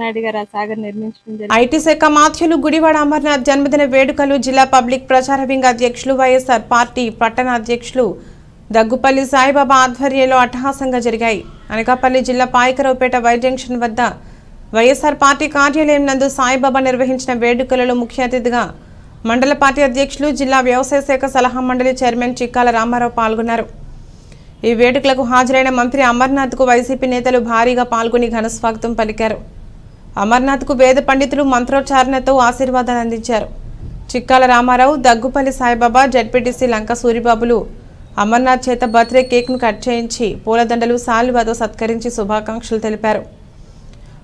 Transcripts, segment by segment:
నాయుడు గారు ఆ సాగర్ నిర్మించడం ఐటీ శాఖ మాథ్యులు గుడివాడ అమర్నాథ్ జన్మదిన వేడుకలు జిల్లా పబ్లిక్ ప్రచార వింగ్ అధ్యక్షులు వైఎస్ఆర్ పార్టీ పట్టణ అధ్యక్షులు దగ్గుపల్లి సాయిబాబా ఆధ్వర్యంలో అట్టహాసంగా జరిగాయి. అనకాపల్లి జిల్లా పాయకరావుపేట వై జంక్షన్ వద్ద వైఎస్ఆర్ పార్టీ కార్యాలయం నందు సాయిబాబా నిర్వహించిన వేడుకలలో ముఖ్య అతిథిగా మండల పార్టీ అధ్యక్షులు జిల్లా వ్యవసాయ శాఖ సలహా మండలి చైర్మన్ చిక్కాల రామారావు పాల్గొన్నారు. ఈ వేడుకలకు హాజరైన మంత్రి అమర్నాథ్కు వైసీపీ నేతలు భారీగా పాల్గొని ఘనస్వాగతం పలికారు. అమర్నాథ్కు వేద పండితులు మంత్రోచ్చారణతో ఆశీర్వాదాలు అందించారు. చిక్కాల రామారావు దగ్గుపల్లి సాయిబాబా జడ్పీటీసీ లంక సూరిబాబులు అమర్నాథ్ చేత బర్త్డే కేక్ను కట్ చేయించి పూలదండలు సాల్వాతో సత్కరించి శుభాకాంక్షలు తెలిపారు.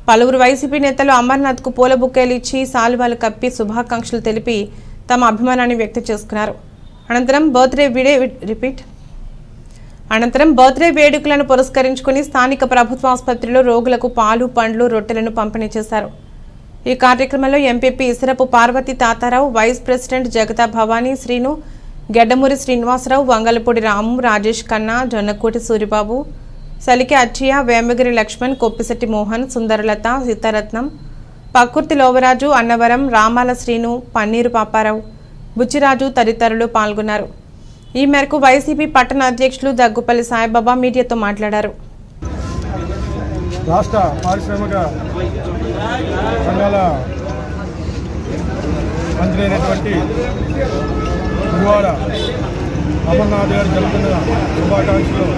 పలువురు వైసీపీ నేతలు అమర్నాథ్కు పూల బుక్కేలు ఇచ్చి సాల్వాలు కప్పి శుభాకాంక్షలు తెలిపి తమ అభిమానాన్ని వ్యక్తం చేసుకున్నారు. అనంతరం బర్త్డే వీడియో రిపీట్ అనంతరం బర్త్డే వేడుకలను పురస్కరించుకుని స్థానిక ప్రభుత్వ ఆసుపత్రిలో రోగులకు పాలు పండ్లు రొట్టెలను పంపిణీ చేశారు. ఈ కార్యక్రమంలో MPP Isarapu Parvati Tatarao vice president Jagata Bhavani Srinu Geddamuri Srinivasarao Vangalapudi Ramu Rajesh Khanna Jonnakoti Suribabu Saliki Achayya Vemagiri Lakshman Koppisetti Mohan Sundaralatha Seetharatnam Pakkurthi Lovaraju Annavaram Ramala Srinu Panneeru Paparao Buchiraju తదితరులు పాల్గొన్నారు. ఈ మేరకు YCP పట్టణ అధ్యక్షులు దగ్గుపల్లి సాయిబాబా మీడియాతో మాట్లాడారు. రాష్ట్ర పారిశ్రామిక సంఘాల మంత్రి అయినటువంటి గురువాడ అమర్నాథ్ గారు జరుగుతున్న శుభాకాంక్షలు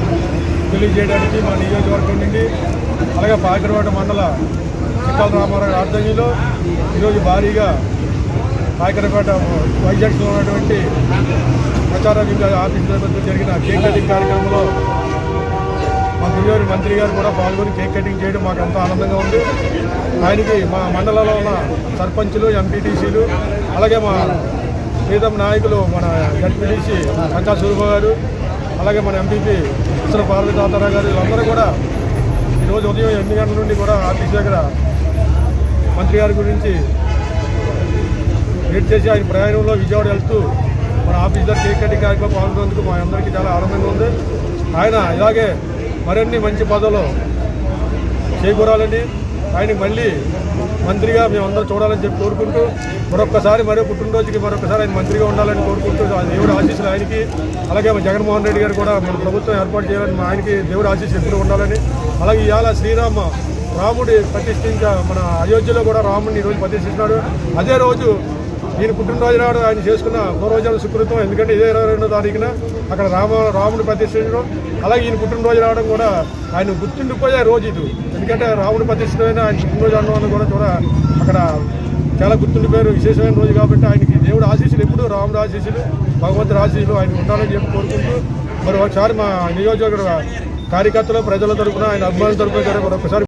తెలియజేయడానికి మా నియోజకవర్గం నుండి అలాగే పాకిరవాడ మండల చిక్కల రామారావు ఆధ్వర్యంలో ఈరోజు భారీగా పాకిరపేట వైజాగ్లో ఉన్నటువంటి ప్రచార వింగ ఆఫీస్ వద్ద జరిగిన కేక్ కటింగ్ కార్యక్రమంలో మా గురుగారు మంత్రి గారు కూడా పాల్గొని కేక్ కటింగ్ చేయడం మాకు ఎంతో ఆనందంగా ఉంది. ఆయనకి మా మండలంలో ఉన్న సర్పంచులు ఎంపీటీసీలు అలాగే మా ప్రీతం నాయకులు మన ఎంపీటీసీ రంగా సూరిబాబు గారు అలాగే మన ఎంపీపీ ఇసర పార్వతి తాతారావు గారు వీళ్ళందరూ కూడా ఈరోజు ఉదయం ఎనిమిది గంటల నుండి కూడా ఆఫీస్ దగ్గర మంత్రి గారి గురించి వెయిట్ చేసి ఆయన ప్రయాణంలో విజయవాడ వెళ్తూ మన ఆఫీస్ దగ్గర కేక్ కటింగ్ కార్యక్రమం పాల్గొనేందుకు మా అందరికీ చాలా ఆనందంగా ఉంది. ఆయన ఇలాగే మరిన్ని మంచి పదవులు చేకూరాలని ఆయన మళ్ళీ మంత్రిగా మేమందరం చూడాలని చెప్పి కోరుకుంటూ మరొక్కసారి మరో పుట్టినరోజుకి మరొకసారి ఆయన మంత్రిగా ఉండాలని కోరుకుంటూ ఆ దేవుడు ఆశీస్సులు ఆయనకి అలాగే మా జగన్మోహన్ రెడ్డి గారు కూడా మన ప్రభుత్వం ఏర్పాటు చేయాలని మా ఆయనకి దేవుడు ఆశీస్సులు ఎప్పుడూ ఉండాలని అలాగే ఇవాళ శ్రీరామ రాముడి ప్రతిష్ఠించ మన అయోధ్యలో కూడా రాముడిని ఈరోజు ప్రతిష్ఠిస్తున్నాడు. అదే రోజు ఈయన పుట్టినరోజు నాడు ఆయన చేసుకున్న పూర్వజన సుకృతం. ఎందుకంటే ఇదే ఇరవై రెండో తారీఖున అక్కడ రామ రాముడు ప్రతిష్ఠించడం అలాగే ఈయన పుట్టినరోజు రావడం కూడా ఆయన గుర్తుండిపోయే రోజు ఇది. ఎందుకంటే రాముడు ప్రతిష్ఠమైన ఆయన పుట్టినరోజు అనడం కూడా కూడా అక్కడ చాలా గుర్తుండిపోయారు విశేషమైన రోజు కాబట్టి ఆయనకి దేవుడు ఆశీస్సులు ఎప్పుడు రాముడు ఆశీస్సులు భగవంతుడు ఆశీస్సులు ఆయన ఉండాలని చెప్పి కోరుకుంటూ మరి ఒకసారి మా నియోజకవర్గ కార్యకర్తలు ప్రజల తరపున ఆయన అభిమానుల తరఫున ఒకసారి